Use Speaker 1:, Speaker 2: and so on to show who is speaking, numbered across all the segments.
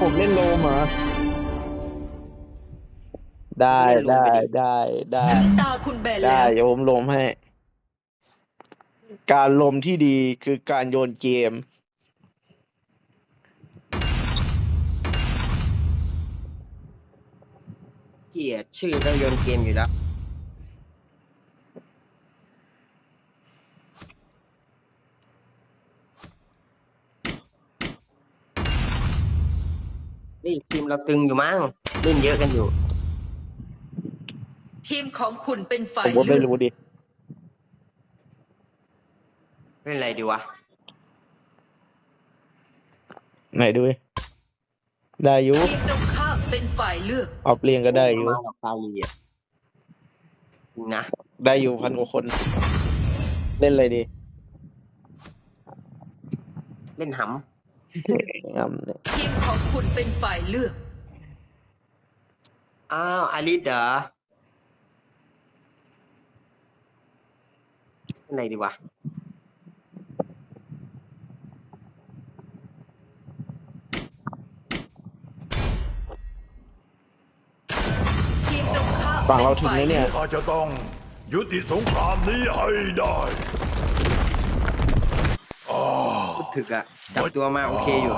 Speaker 1: ผมเล่นโลมเหรอได้ได้ได้ได้
Speaker 2: ถึงตาคุณแบน
Speaker 1: ได้
Speaker 2: แล้ว
Speaker 1: เดี๋ยวผมลมให้ การลมที่ดีคือการโยนเกม
Speaker 3: เกลียดชื่อต้องโยนเกมอยู่แล้ว นี่ทีมเราตึงอยู่มั้งเล่นเยอะกันอยู่
Speaker 2: ทีมของคุณเป็นฝ่า
Speaker 1: ผ
Speaker 2: ย
Speaker 1: มก็
Speaker 2: เลื
Speaker 1: ไม่
Speaker 2: อก
Speaker 1: รู้ดิ
Speaker 3: เล่นอะไรดีวะ
Speaker 1: ไหนดูดิได้อยู่
Speaker 2: ทีมตรงข้ามเป็นฝ่ายเลือก
Speaker 1: ออกเรียงก็ได้อยู่
Speaker 3: มากับฟาลีอะจริงนะ
Speaker 1: ได้อยู่พันกว่าคน เล่นอะไรดี
Speaker 3: เล่นห
Speaker 1: งามเนี่ย
Speaker 2: ทีมของคุณเป็นฝ่ายเลือก
Speaker 3: อ้าวอาริสเหรอเล่นอะไรดีวะ
Speaker 2: ทีมตรงข้าม
Speaker 1: ฝั่งเราถึงแล้วเนี่ย
Speaker 4: ข้าจะต้องยุติสงครามนี้ให้ได้
Speaker 3: ถึกอะจับตัวมาโอเคอยู่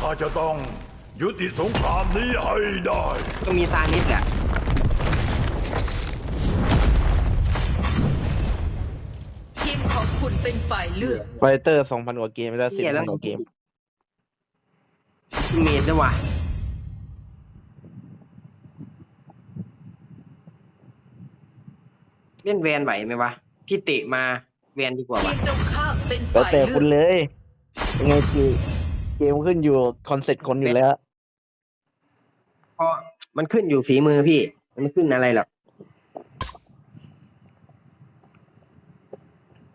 Speaker 4: ข้าจะต้องยุติสงครามนี้ให้ได้
Speaker 3: ก็มีซานิสแหละ
Speaker 2: ทีมของคุณเป็นฝ่ายเลือก
Speaker 1: ไฟเตอร์สองพันกว่าเกมไม่ได้สิบ
Speaker 3: เหี้ย
Speaker 1: พันกว่าเกม
Speaker 3: เมดด้วยว่ะเล่นแวนไหวไหมวะ พี่เตะมา แวนดีกว่า
Speaker 2: ที
Speaker 3: วะ
Speaker 2: มตรงข้ามเป็น
Speaker 1: แล้ว
Speaker 2: ฝ่าย
Speaker 1: แต่
Speaker 2: เลื
Speaker 1: คุ
Speaker 2: อ
Speaker 1: ณ
Speaker 2: ก
Speaker 1: เลย ยังไงคือเกมขึ้นอยู่คอนเซ็ปต์คนอยู่แล้ว
Speaker 3: เพราะมันขึ้นอยู่ฝีมือพี่ มันไม่ขึ้นอะไรหรอก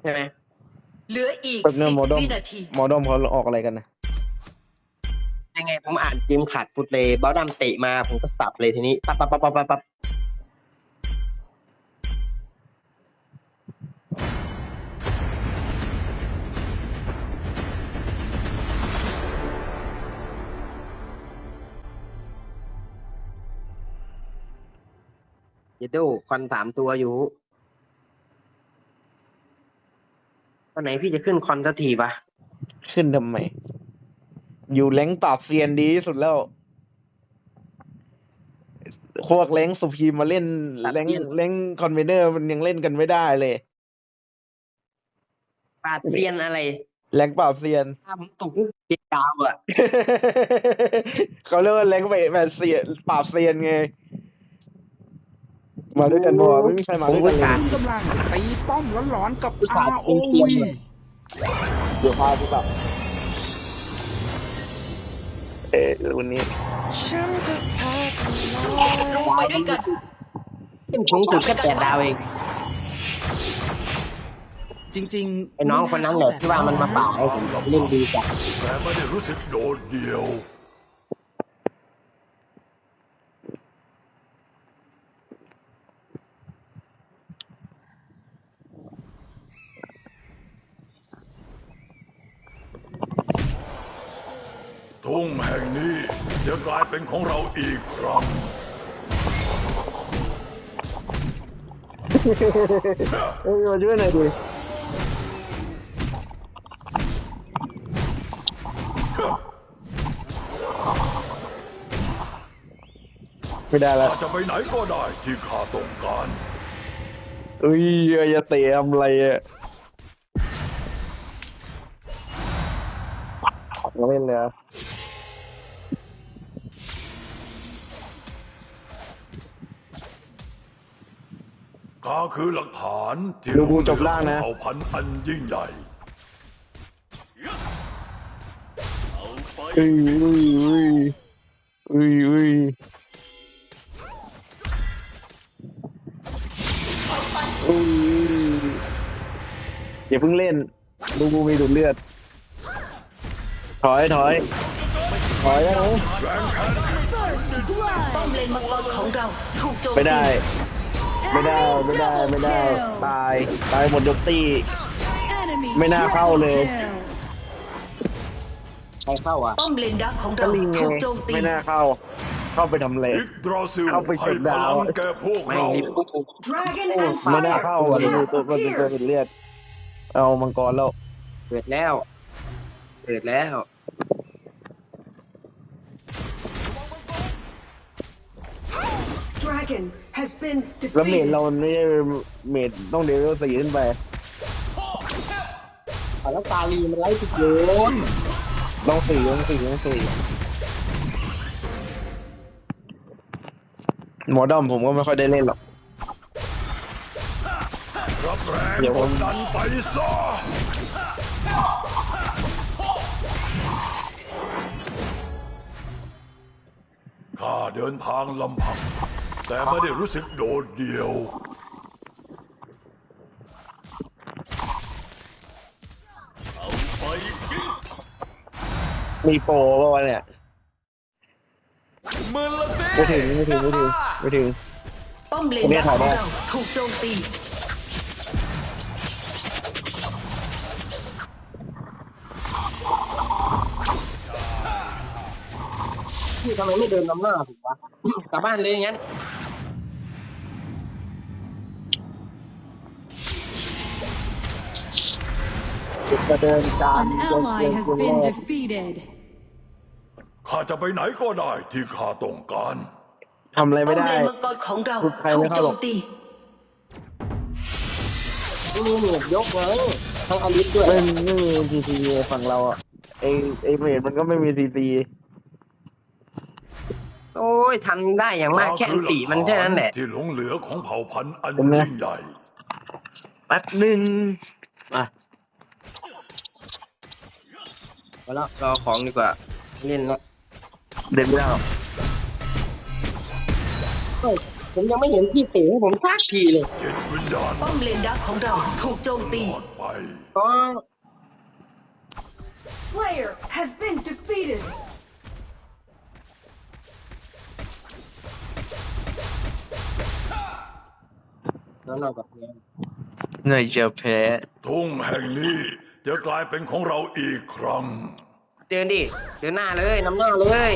Speaker 3: ใช่ไหม
Speaker 2: เหลืออีก
Speaker 1: แบบเนื้อ
Speaker 2: สิบ
Speaker 1: โมดอม
Speaker 2: วินาที
Speaker 1: มอดอมเขาออกอะไรกันนะ
Speaker 3: ยังไงผมอ่านเกมขาดพุดเลยเบ้าดำเตะมาผมก็สับเลยทีนี้ปั๊บปั๊บปั๊บปั๊บปั๊บ เยดโดควันสามตัวอยู่ตอนไหนพี่จะขึ้นคอนสักทีปะ
Speaker 1: ขึ้นทำไม อยู่แรงค์ปราบเซียนดีที่สุดแล้วพวกแรงค์สุพีมมาเล่นแรงค์แรงค์คอนเวเนอร์มันยังเล่นกันไม่ได้เลย
Speaker 3: ปาดเซียนอะไร
Speaker 1: แรงค์ปราบเซียน
Speaker 3: ถ้าผมตกเจ็ดดาวอะ
Speaker 1: เขาเรียกว่าแรงค์แบบเซียนปราบเซียนไง มาด้วยกันบ่ไม่มีใครมาด้วยกันเลย
Speaker 5: กำลังตีป้อมร้อนๆกับ
Speaker 3: อุตส่าห์
Speaker 5: ROV
Speaker 3: เตรียมเลย
Speaker 1: เดี๋ยวพาไปแบบเออวันนี้
Speaker 2: ลงไปด้วยกัน
Speaker 3: ขึ้นสูงสุดแค่แปดดาวเอง
Speaker 5: จริงๆ
Speaker 3: ไอ้น้องคนนั้นแหละที่ว่ามันมาป่าให้ผมเล่นดีจัด
Speaker 4: แต่ไม่ได้รู้สึกโดดเดี่ยว ทุ่งแห่งนี้จะกลายเป็นของเราอีกครั้ง
Speaker 1: เอ้ยมาช่วยหน่อยดิไม่ได้แล้ว
Speaker 4: ข้าจะไปไหนก็ได้ที่ข้าต้องการ
Speaker 1: เอ้ยอย่าเตะทำอะไรอะเราเล่นเลย อะ
Speaker 4: ข้าคือหลักฐานที่
Speaker 1: ดูดูจบล่างนะ
Speaker 4: เผ่าพันธุ์อันยิ่งใหญ่
Speaker 1: เอ้ยเอ้ยเอ้ยเอ้ยเอ้ยเอ้ยอย่าเพิ่งเล่นดูกูมีดูดเลือด ถอยถอยถอยแล้ว
Speaker 2: ป้อมเลนมังกรของเราถูกโจมตี
Speaker 1: ไม่ได้ ไม่ได้ไม่ได้ไม่ได้ ตาย ตายหมดยกตี้ ไม่น่าเข้าเลย
Speaker 3: ใครเข้าอะ
Speaker 2: ป้อมเลนดักของ
Speaker 1: ก็
Speaker 2: เรา
Speaker 1: ลิงไง
Speaker 2: ถูกโจมตี
Speaker 1: ไม่น่าเข้า เข้าไปทำเล
Speaker 4: อิกดราซิล
Speaker 1: เข้าไป
Speaker 4: ให้
Speaker 1: เช็ค
Speaker 4: พ
Speaker 1: ดา
Speaker 4: ลั
Speaker 1: ว
Speaker 4: งแก่พวก
Speaker 3: ไม่
Speaker 4: เรา
Speaker 3: รีบปุ๊บ
Speaker 2: Dragon and
Speaker 1: ไม่น่า
Speaker 2: Fire
Speaker 1: เข้าอะดูตัวมันเป็นตัวเป็นเลือด เอามังกรแล้ว
Speaker 3: เกิดแล้ว เกิดแล้ว
Speaker 6: Dragon has been
Speaker 1: แล้วเมด
Speaker 6: defeated.
Speaker 1: เราไม่ใช่เมดต้องเดวิลสี่ขึ้นไป
Speaker 3: อะแล้วตาลีมันไล่ติดโยน
Speaker 1: ต้องสี่ต้องสี่ต้องสี่หมอดอมผมก็ไม่ค่อยได้เล่นหรอก
Speaker 4: รับแรง
Speaker 1: เดี๋ยวผม
Speaker 4: กดดันไปซะข้าเดินทางลำพัง แต่ไม่ได้รู้สึกโดดเดี่ยว เอาไปกิน
Speaker 1: มีโปรป่าวะเนี่ย
Speaker 4: มือละสิ
Speaker 1: ไม่ถึงไม่ถึงไม่ถึงไม่ถึง
Speaker 2: ป้อมเลน
Speaker 1: ผมไม่
Speaker 2: ดัก
Speaker 1: ถ่าย
Speaker 2: ของ
Speaker 1: ได้
Speaker 2: เราถูกโจมตี
Speaker 3: พี่ทำไมไม่เดินนำหน้าผมวะ กลับบ้านเลยงั้น
Speaker 1: จะเดินตาม
Speaker 7: An ally has been defeated.
Speaker 4: ข้าจะไปไหนก็ได้ที่ข้าต้องการ
Speaker 1: ทำอะไร
Speaker 2: ป้
Speaker 1: ไม่
Speaker 2: อม
Speaker 1: ได้
Speaker 2: เลนมังกรของเรา
Speaker 1: ใคร
Speaker 2: ถู
Speaker 1: ไม่
Speaker 2: ก
Speaker 1: เข้า
Speaker 2: โจ
Speaker 1: หรอ
Speaker 2: ม
Speaker 1: ก
Speaker 2: ตี
Speaker 3: ไม่มีหนวดยกเลยทั้งอลิสด้วย
Speaker 1: ไม่ไม่มีซีซีฝั่งเราอะไอไอเมดมันก็ไม่มีซีซี
Speaker 3: โอ้ยทำได้อย่างมากแค่อันติมันแค่นั้นแหละ
Speaker 4: ที่หลงเหลือของเผ่าพันธุ์อัน
Speaker 1: เห็นไหม
Speaker 4: ยิ่งใหญ่
Speaker 1: แป๊บหนึ่ง มา
Speaker 3: มาแล้วรอของดีกว่าเล่นละ
Speaker 1: เดินไม่ได้หรอก
Speaker 3: เฮ้ยผมยังไม่เห็นพี่เต๋ให้ผมทักทีเลย
Speaker 4: จิตวิญญาณ
Speaker 2: ป้อมเลนดักของเราถูกโจมตี
Speaker 4: ปลอดไป
Speaker 3: ก็
Speaker 6: Slayer has been defeated.
Speaker 3: แล้วเราแบบนี้
Speaker 1: เหนื่อยจะแพ้
Speaker 4: ทุ่งแห่งนี้ จะกลายเป็นของเราอีกครั้ง
Speaker 3: เดินดิ เดินหน้าเลยนำหน้าเลย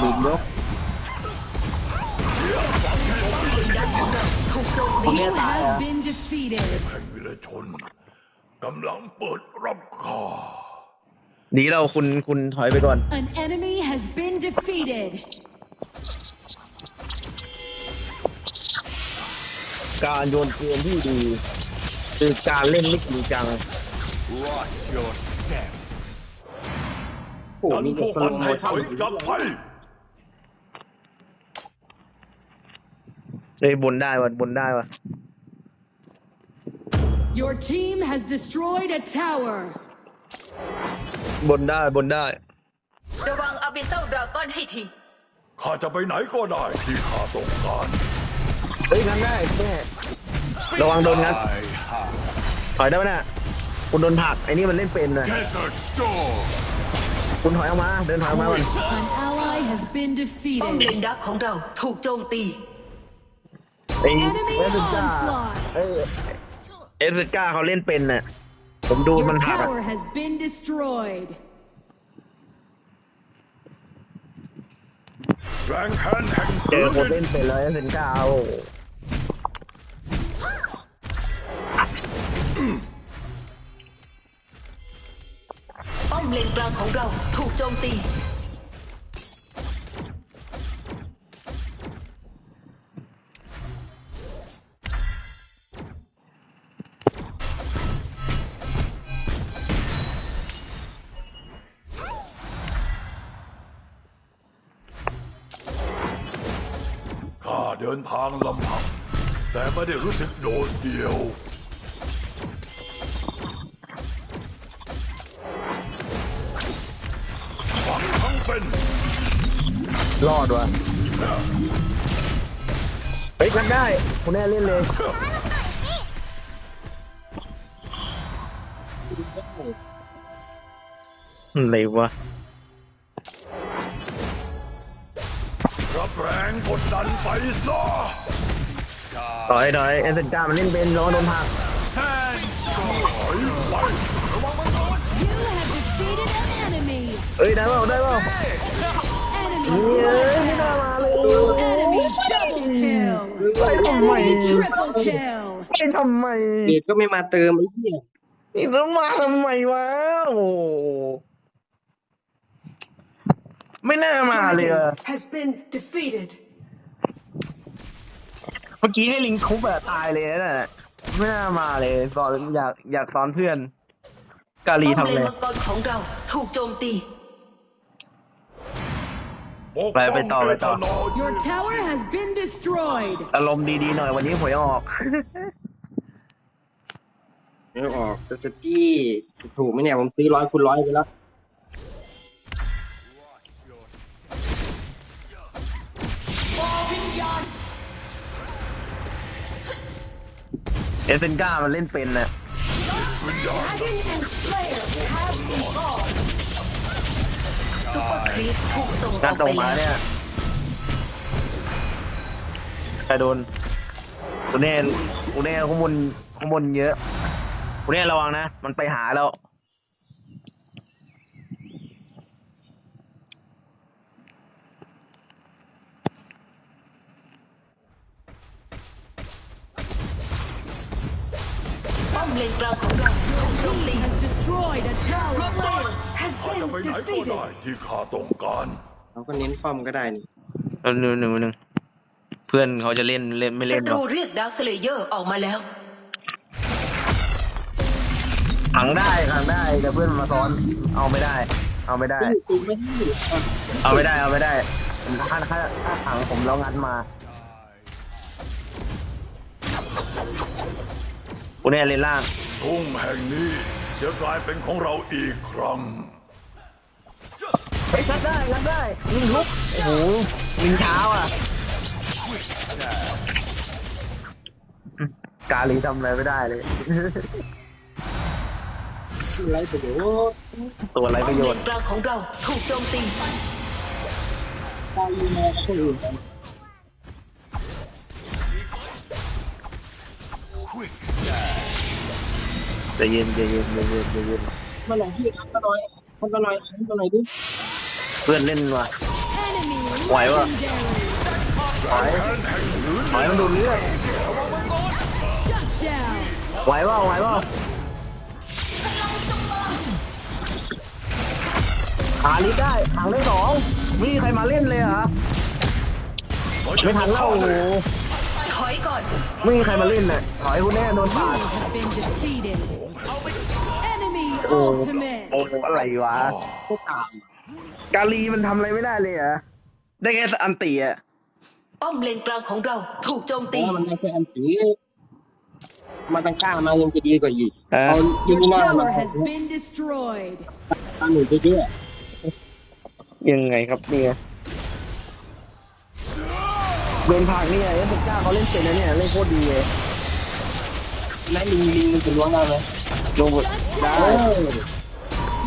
Speaker 1: บุมยก
Speaker 2: ถูกโจม
Speaker 1: คน
Speaker 2: ตี
Speaker 1: เนี้ย
Speaker 7: You
Speaker 1: ตายอะ
Speaker 7: have been defeated.
Speaker 4: แห่งวิรชนกำลังเปิดรับข้า
Speaker 1: หนีเราคุณคุณถอยไปก่อน
Speaker 7: An enemy has been defeated.
Speaker 1: การโยนเกมที่ดี คือการเล่นไม่จริงจัง
Speaker 3: โอ้โห
Speaker 4: ดัน
Speaker 3: มี
Speaker 4: พ
Speaker 3: เด็
Speaker 4: ว
Speaker 3: ก
Speaker 4: ก
Speaker 3: คน
Speaker 4: มั
Speaker 3: ล
Speaker 4: น
Speaker 3: ง
Speaker 4: ให้
Speaker 3: มา
Speaker 4: ถอยกลับไป
Speaker 1: เฮ้ยบนได้วะบนได้วะ
Speaker 7: Your team has destroyed a tower.
Speaker 1: บนได้บนได้
Speaker 2: ระวังอาบิเซลดราก้อนให้ที
Speaker 4: ข้าจะไปไหนก็ได้ที่ข้าต้องการ
Speaker 1: เฮ้ยงั้นได้แม่ระวังโดนงัดถอยได้ไหมน่ะคุณโดนผลักไอ้นี่มันเล่นเป็นนะ
Speaker 4: Desert Storm
Speaker 1: คุณถอยออกมา เดินถอยออกมาก่อน
Speaker 7: An ally has been
Speaker 2: ป้อมเล
Speaker 7: defeated.
Speaker 2: นดักของเราถูกโจมตี
Speaker 1: ไอ้
Speaker 7: Enemy
Speaker 1: เอสก้า
Speaker 7: onslaught.
Speaker 1: เอ้ยเอสก้าเขาเล่นเป็นน่ะ ผมดู
Speaker 7: Your
Speaker 1: มันผลักอะ
Speaker 7: tower has been destroyed.
Speaker 4: แรงแค้นแห่ง
Speaker 1: เจ
Speaker 4: พื้
Speaker 1: อนคน
Speaker 4: ดิ
Speaker 1: เล่
Speaker 4: น
Speaker 1: นเป็นแล้วเอสก้าเอา
Speaker 2: ป้อมเลนกลางของเราถูกโจมตี
Speaker 4: นทางลำพังแต่ไม่ได้รู้สึกโดดเดี่ยวหวังทั้งเป็น
Speaker 1: รอดวะเฮ้ยกันได้คุณแน่เล่นเลยอะไรวะ
Speaker 4: รับแรงกดดันไปซะ
Speaker 1: ถอยถอยเอเซนก้ามันเล่นเป็นระวังโดนผลัก
Speaker 4: แซนถอยไป
Speaker 7: You have defeated an enemy.
Speaker 1: เอ้ยได้เปล่าได้เปล่า
Speaker 7: Enemy
Speaker 1: เอ้ยไม่น่ามาเลย
Speaker 7: Enemy double kill. Enemy triple kill.
Speaker 1: ไปทำไม
Speaker 3: เบียดก็ไม่มาเติมไอ้เหี้ย
Speaker 1: นี่ต้องมาทำไมวะโอ้โห ไม่น่ามาเลยอะ
Speaker 6: Dragon has been defeated.
Speaker 1: เมื่อกี้ให้ลิงทุบอะตายเลยนะไม่น่ามาเลยสอนอยากอยากสอนเพื่อน กาลี
Speaker 2: ป้อม
Speaker 1: ทำ
Speaker 2: เล
Speaker 1: เล
Speaker 2: น
Speaker 1: ย
Speaker 2: มังกรของเราถูกโจมตี
Speaker 4: ปก
Speaker 1: ไปไปต่อไปต่อ
Speaker 4: เทนอ
Speaker 7: Your tower has been destroyed.
Speaker 1: อารมณ์ดีๆหน่อยวันนี้หวยออก
Speaker 3: ไม่ออกแต่จะพี่ถูกไหมเนี่ย ผมซื้อร้อยคูณร้อยไปแล้ว
Speaker 1: เอเซนก้ามันเล่นเป็นนะ
Speaker 6: Dragon and Slayer has evolved.
Speaker 2: ซุปเปอร์ครีปถูกส่งอ
Speaker 1: นั
Speaker 2: อ
Speaker 1: ด
Speaker 2: ก
Speaker 1: ตร
Speaker 2: ไป
Speaker 1: งมา
Speaker 2: แล้ว
Speaker 1: เนี่ยใครโดนกูเน่กูเน่ข้างบนข้างบนเยอะกูเน่ระวังนะ มันไปหาแล้ว
Speaker 2: เลนกลางของเราถูกโจม
Speaker 7: Team
Speaker 2: ตี
Speaker 7: has destroyed a tower.
Speaker 6: Slayer has
Speaker 4: ข้าจะ
Speaker 6: been
Speaker 4: ไปไหนก็
Speaker 6: defeated.
Speaker 4: ได้ที่ข้าต้องการ
Speaker 3: เราก็เน้นป้อมก็ได้นี่
Speaker 1: หนึ่งหนึ่งหนึ่งเพื่อนเขาจะเล่นเล่นไม่
Speaker 2: ศั
Speaker 1: เล่นห
Speaker 2: ต
Speaker 1: ร
Speaker 2: รู
Speaker 1: อก
Speaker 2: เรียกดาวสเลเยอร์ออกมาแล้ว
Speaker 1: ขังได้ขังได้แต่เพื่อนมันมาซ้อน เอาไม่ได้ เอาไม่ได้
Speaker 3: ถูกไม่ได้
Speaker 1: เอาไม่ได้เอาไม่ได้ถ้าถ้าถ้าขังผมแล้วงัดมา กูเนี่ยเล่นล่าง
Speaker 4: ทุ่งแห่งนี้จะกลายเป็นของเราอีกครั้ง
Speaker 1: เฮ้ยงัดได้งัดได้ยิงลุกโอ้โหยิงเช้าอะ กาลีทำอะไรไม่ได้เลย
Speaker 3: ไรประโยชน์
Speaker 1: ตัวไร
Speaker 2: ป้
Speaker 1: ป
Speaker 2: อม
Speaker 1: ระโย
Speaker 2: เล
Speaker 1: ช
Speaker 2: น
Speaker 1: น์
Speaker 2: กลางของเราถูกโจมตี
Speaker 3: ตายมาคนอื่น
Speaker 1: ใจะเย็นใจะเย็นใจะเย็นใจะเย็น
Speaker 3: มาหน่อยพี่ครับมาหน่อยคนมาหน่อยคนมาหน่อยดิ
Speaker 1: เพื่อนเล่นว่ะ
Speaker 7: Enemy
Speaker 1: Why, what?
Speaker 7: legendary.
Speaker 1: ถอยถอยมันโดนเลือด
Speaker 7: Shut down.
Speaker 1: ไหวเปล่าไหวเปล่าหาลิได้หางได้สองไม่มีใครมาเล่นเลยเหรอไม่ทันแล้วโอ้โห
Speaker 2: ถอย ก่อน
Speaker 1: ไม่มีใครมาเล่นน่ะถอยคุณแน่โดนปาด
Speaker 7: Have been defeated. Enemy
Speaker 1: โอ้
Speaker 7: ultimate.
Speaker 1: โอ้อะไรวะ
Speaker 3: ก็ตาม
Speaker 1: กาลีมันทำอะไรไม่ได้เลยเหรอะได้แค่อันตีอะ
Speaker 2: ป้อมเลนกลางของเราถูกโจม
Speaker 3: แต่
Speaker 2: ตี
Speaker 3: ว่ามันได้แค่อันตีมาตั้งกล้ามายังจะดีกว่าอีก
Speaker 1: เออ
Speaker 3: เอายู
Speaker 7: Your
Speaker 3: นิน่ามา
Speaker 7: tower has been destroyed.
Speaker 3: ตามหนึ่งเยอะ
Speaker 1: ยังไงครับเนี่ย โดนผักเนี่ยเอฟก้าเขาเล่นเป็นนะเนี่ยเล่นโคตรดีเลย
Speaker 3: ๆแล้วลิงลิงมันจะล้วงได้ไหม
Speaker 1: โดนหมดได้
Speaker 3: เออ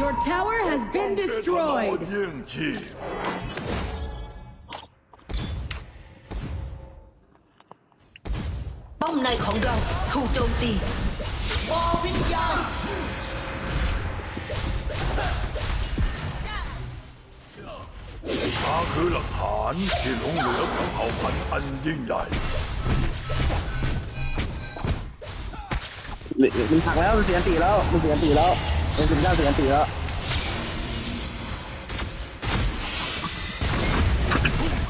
Speaker 7: Your tower has been
Speaker 4: เทนอ
Speaker 7: destroyed.
Speaker 4: เยี่ยงชีพ
Speaker 2: ป้อมในของเราถูกโจมตี
Speaker 4: ข้า คือหลักฐานที่หลงเหลือของเผ่าพันธุ์อันยิ่งใหญ่
Speaker 1: มันผักแล้วมันเสียอันตีแล้วมันเสียอันตีแล้วมันเป็นเจ้าเสียอันตีแล้ว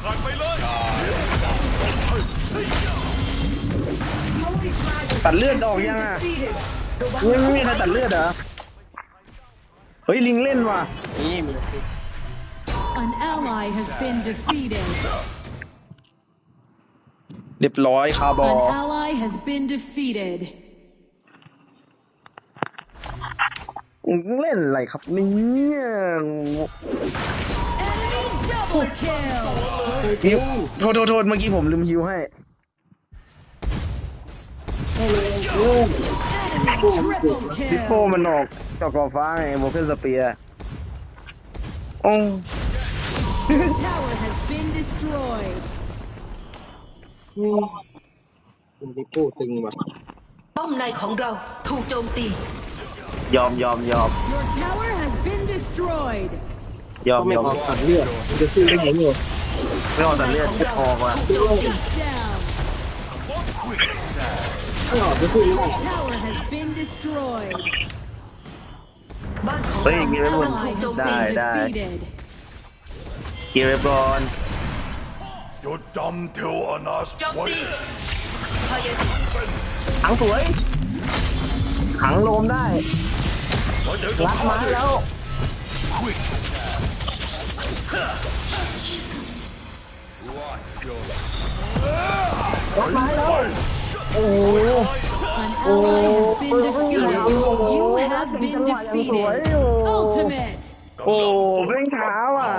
Speaker 4: ขาดไปเลย
Speaker 6: Holy Dragon
Speaker 1: ตัดเลือด
Speaker 6: has
Speaker 1: ออก
Speaker 6: been
Speaker 1: ยังอะ
Speaker 6: defeated.
Speaker 1: ไม่ไม่มีใครตัดเลือดเหรอเฮ้ยลิงเล่นว่ะ
Speaker 3: นี่มี
Speaker 7: An ally has been defeated.
Speaker 1: เรียบร้อยคาร์บอ
Speaker 7: An ally has been defeated.
Speaker 1: เล่นอะไรครับเนี่ย
Speaker 7: Enemy double kill.
Speaker 1: ฮิวโทษโทษโทษเมื่อกี้ผมลืมฮิวให้
Speaker 7: Enemy triple
Speaker 1: ซิปโป้
Speaker 7: kill.
Speaker 1: มันออกจอกกอฟ้าไงโมเคิลสเปียร์โอ้
Speaker 7: Your tower has been destroyed.
Speaker 2: Cái cố tình mà. Bom
Speaker 1: này khổng râu, thu chôm tì. Dòm dòm dòm.
Speaker 7: Your tower has been destroyed.
Speaker 2: Dòm dòm.
Speaker 1: Không tận liệt, được
Speaker 2: sự đánh đánh rồi. Cái họ
Speaker 7: tận
Speaker 3: liệt, chết hò quá. Cái họ được sự đánh đánh.
Speaker 7: Tower has been destroyed.
Speaker 2: Bạn
Speaker 1: khổng râu,
Speaker 2: thu
Speaker 1: chôm tì
Speaker 7: defeated.
Speaker 1: เกียร์ไว้บอล
Speaker 4: จดจำเทวอนาส
Speaker 2: โจม
Speaker 4: ไว้
Speaker 2: ตีพยา
Speaker 1: ขังสวย ขังโลมได้
Speaker 4: เพราะเดี๋ยวจะ
Speaker 1: รัดมาแล้ว รัดมาแล้ว โอ้โห
Speaker 7: An ally has been defeated. You have been defeated. Ultimate.
Speaker 1: โอ้เร่งเท้าอะ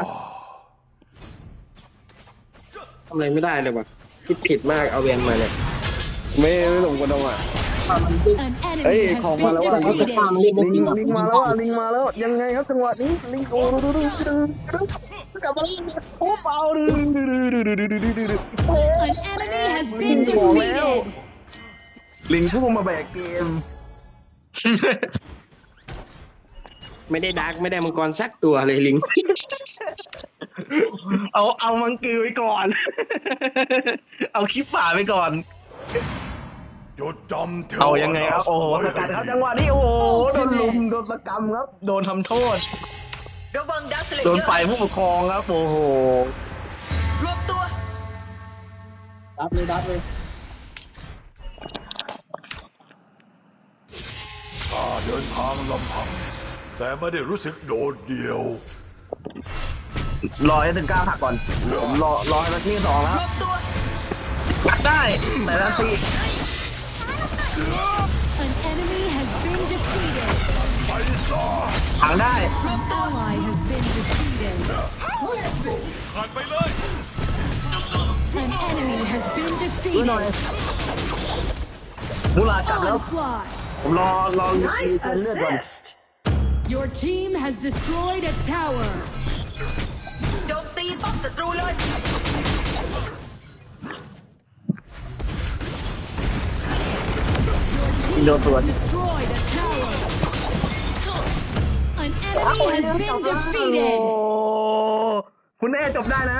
Speaker 3: ทำอะไรไม่ได้เลยว่ะคิดผิดมากเอาเวียนมาเนี่ย
Speaker 1: ไม่ไม่หลงกระดงอะ
Speaker 7: An
Speaker 1: Hey,
Speaker 7: enemy has
Speaker 1: ของ
Speaker 7: been
Speaker 1: มาแล้วอะ
Speaker 7: defeated.
Speaker 3: ข้ามเล่นได้
Speaker 1: ลิ
Speaker 3: จริ
Speaker 1: ง
Speaker 3: ง
Speaker 1: ลิงมาแล้วอะลิงมาแล้ว ยังไงครับจังหวะนี้ลิงโอ้ดูดูดูดูกลับมาแล้วโอ้เปล่าดูดูดูดูดูดูดูดูดูโอ้
Speaker 7: An enemy has been defeated.
Speaker 1: ลิงพุ่งมาแบกเกม
Speaker 3: ไม่ได้ดาร์กไม่ได้มังกรสักตัวเลยลิง
Speaker 1: เอาเอามังกือไว้ก่อน เอาคลิปฝ่าไปก่อน
Speaker 4: จดจำเทว
Speaker 1: เอายังไงครับโอ้โห
Speaker 4: ไว้
Speaker 1: สกัดครับจังหวะนี้โอ้โหโดนลุมโดนประกำครับ โดนทำโทษ
Speaker 2: ระวังดักสเล
Speaker 1: โดน
Speaker 2: เยอร์
Speaker 1: ฝ่ายผู้ปกครองครับโอ้โห
Speaker 2: รวบตัว
Speaker 3: ดับเลยดับเลย
Speaker 4: ข้าเดินทางลำพัง แต่ไม่ได้รู้สึกโดดเดี่ยว
Speaker 1: รอให้ถึงก้าวหักก่อน ผมรอรอให้นาทีสองแล้ว
Speaker 2: รวบตัว
Speaker 1: หักได้แต่นาที
Speaker 7: An enemy has been defeated.
Speaker 4: ไปซะ
Speaker 1: หักได้
Speaker 7: An ally has been defeated.
Speaker 4: ขาดไปเลย
Speaker 7: An enemy has been
Speaker 1: ดูหน่อย
Speaker 7: defeated.
Speaker 1: มูลาจับแล้ว
Speaker 7: Onslaught.
Speaker 1: ผมรอรอมี
Speaker 6: Nice
Speaker 1: เลือดก่อน
Speaker 6: assist.
Speaker 7: Your team has destroyed a tower.
Speaker 2: โจมตีป้อมศัตรูเลย
Speaker 7: Team
Speaker 1: Don't do
Speaker 7: has
Speaker 1: it.
Speaker 7: destroyed a tower. An enemy has been
Speaker 1: โอ้
Speaker 7: defeated.
Speaker 1: คุณแน่จบได้นะ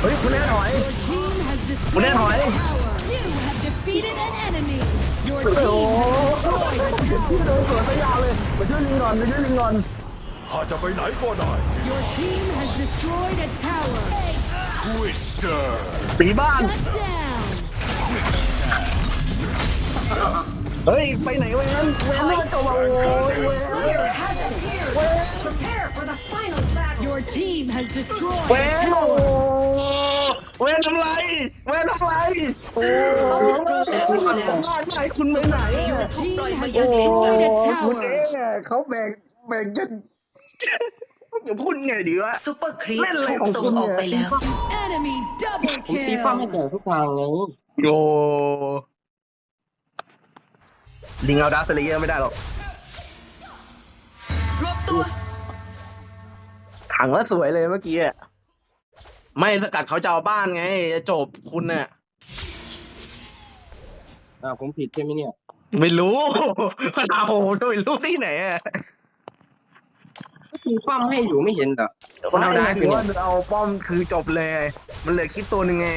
Speaker 1: เฮ้ย คุณแน่ถอย
Speaker 7: Your team has destroyed
Speaker 1: คุณแน่ถอย
Speaker 7: a tower. You have defeated an enemy. Your team has destroyed a
Speaker 1: พี่
Speaker 7: tower.
Speaker 1: เดินสวนไปยาวเลย มาช่วยลิงก่อนมาช่วยลิงก่อน
Speaker 4: ข้าจะไปไหนก็ได้
Speaker 7: Your team has destroyed a tower.
Speaker 4: ทวิสเตอร์
Speaker 1: ตีบ้าน
Speaker 7: Shut down.
Speaker 1: เฮ้ย ไปไหนเว้ยงั้นเว้ยเลือดจบอะโอ้ยเว้ย
Speaker 6: Slayer has appeared. Prepare for the final battle.
Speaker 7: Your team has destroyed
Speaker 1: เว้
Speaker 7: a
Speaker 1: ยโอ้
Speaker 7: tower.
Speaker 1: เว้ยทำไรเว้ยทำไรโอ้ไม่คุณไปไหน
Speaker 7: Your team has
Speaker 1: โอ้
Speaker 7: destroyed a
Speaker 1: คุณเอ๊
Speaker 7: tower.
Speaker 1: เขาแบ่งแบ่งกัน จะพูดไงดีวะ
Speaker 2: ซูเปอร์ครีป
Speaker 1: เล่นอะไร
Speaker 2: ถูก
Speaker 1: ของ
Speaker 2: ส่ง
Speaker 1: คุณ
Speaker 2: ออก
Speaker 1: เนี่ย
Speaker 2: ไปแล้ว
Speaker 7: Enemy double
Speaker 3: ผมตีป้อมให้
Speaker 7: kill.
Speaker 3: แก่ทุกทางไง
Speaker 1: โอ้ลิงเอาดาร์คสเลเยอร์ไม่ได้หรอก
Speaker 2: รวบตัว
Speaker 1: ถังแล้วสวยเลยเมื่อกี้อะไม่สกัดเขาจะเอาบ้านไง จะจบคุณน่ะ
Speaker 3: อ่าผมผิดใช่ไหมเนี่ย
Speaker 1: ไม่รู้มันเอาผมจะไปรู้ที่ไหนอะ
Speaker 3: ตีป้อมให้อยู่ไม่เห็นเหรอ คนเอาได้
Speaker 1: ถื
Speaker 3: คือ
Speaker 1: อ
Speaker 3: เนี่
Speaker 1: ว่ายมันเอาป้อมคือจบเลย มันเหลือคลิปตัวหนึ่งไง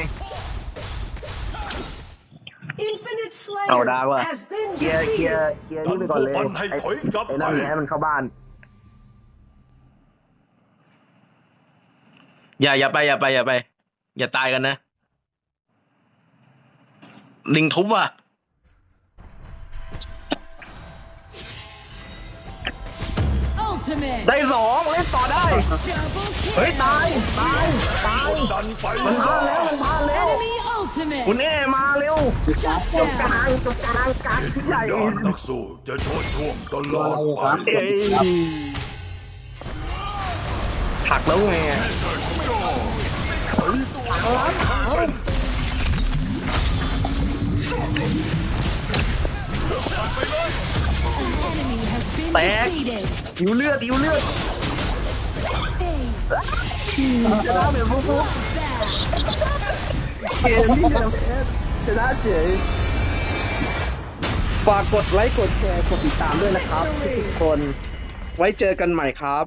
Speaker 6: Infinite
Speaker 1: เอา
Speaker 6: Slayer
Speaker 1: ได้ว่ะ
Speaker 6: has been
Speaker 1: เคลียร์เคลียร์
Speaker 6: defeated.
Speaker 1: เคลียร์นี่ไปก่อนเลย
Speaker 4: มันให้
Speaker 1: ไอ้
Speaker 4: ถอยกลับ
Speaker 1: ไอ้
Speaker 4: ไป
Speaker 1: นั่นแหละมันเข้าบ้าน อย่าอย่าไปอย่าไปอย่าไป อย่าตายกันนะ ลิงทุบว่ะ
Speaker 7: Ultimate.
Speaker 1: ได้สองเล่นต่อได้
Speaker 7: Double
Speaker 1: เฮ้ย
Speaker 7: kill.
Speaker 1: ตายตายตาย
Speaker 4: ดันไป
Speaker 1: มัน
Speaker 4: ซะ
Speaker 1: พาแล้วมันพาแล้ว
Speaker 7: Enemy ultimate.
Speaker 1: คุณเอมาเร็ว
Speaker 7: Shut
Speaker 1: ก
Speaker 7: down.
Speaker 1: ลางตรงกลางกลางที่ใหญ่
Speaker 4: วิญญาณนักสู้จะโชดช่วงตลอดไป
Speaker 1: เอ้ยผักแล้วไงอะ
Speaker 7: Enemy has been
Speaker 1: Back.
Speaker 7: defeated.
Speaker 1: หิวเลือดหิวเลือด
Speaker 7: Ace.
Speaker 1: จะได้แบบฟุ๊บ
Speaker 7: Back.
Speaker 1: เกมที่เดเอสชนะเฉยฝากกดไลค์กดแชร์กดติดตามด้วยนะครับทุกคน ไว้เจอกันใหม่ครับ